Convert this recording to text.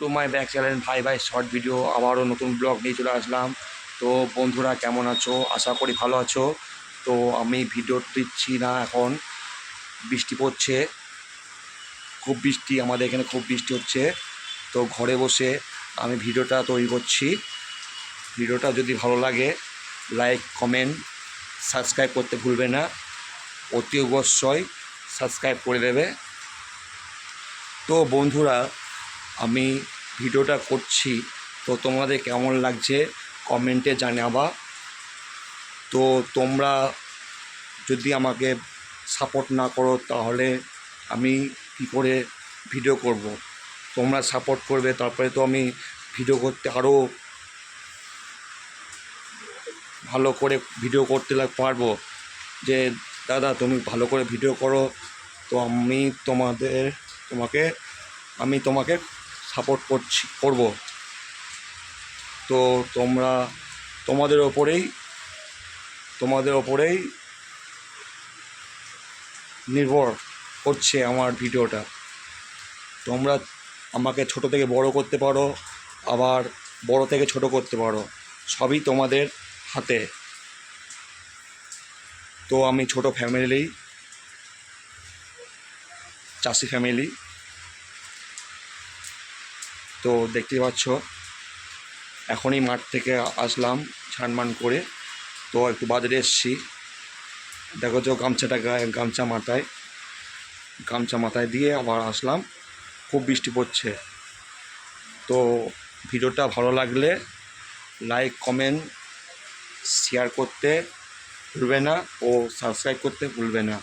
To my back channel ভাই ভাই short video আবারও নতুন ব্লগ নিয়ে চলে আসলাম। তো বন্ধুরা, কেমন আছো? আশা করি ভালো আছো। তো আমি ভিডিও দিচ্ছি না এখন। বৃষ্টি পড়ছে। খুব বৃষ্টি, আমাদের এখানে খুব বৃষ্টি হচ্ছে। তো ঘরে বসে আমি ভিডিওটা তৈরি করছি। ভিডিওটা যদি ভালো লাগে লাইক কমেন্ট সাবস্ক্রাইব করতে ভুলবে না। অতি অবশ্যই সাবস্ক্রাইব করে দেবে। তো বন্ধুরা আমি ভিডিওটা করছি, তো তোমাদের কেমন লাগছে কমেন্টে জানাবা। তো তোমরা যদি আমাকে সাপোর্ট না করো, তাহলে আমি কী করে ভিডিও করব? তোমরা সাপোর্ট করবে, তারপরে তো আমি ভিডিও করতে আরও ভালো করে ভিডিও করতে পারব। যে, দাদা তুমি ভালো করে ভিডিও করো, তো আমি তোমাদের, তোমাকে, আমি তোমাকে সাপোর্ট করছি, করব। তো তোমরা, তোমাদের ওপরেই তোমাদের ওপরেই নির্ভর করছে আমার ভিডিওটা। তোমরা আমাকে ছোট থেকে বড় করতে পারো, আবার বড় থেকে ছোট করতে পারো, সবই তোমাদের হাতে। তো আমি ছোট ফ্যামিলি চাষি ফ্যামিলি তো দেখতেই পাচ্ছ, এখনই মাঠ থেকে আসলাম ছানমান করে। তো একটু বাজারে এসছি। দেখো তো গামছাটা গায়ে গামছা মাথায়। গামছা মাথায় দিয়ে আবার আসলাম। খুব বৃষ্টি পড়ছে। তো ভিডিওটা ভালো লাগলে লাইক, কমেন্ট, শেয়ার করতে ভুলবে না ও সাবস্ক্রাইব করতে ভুলবে না।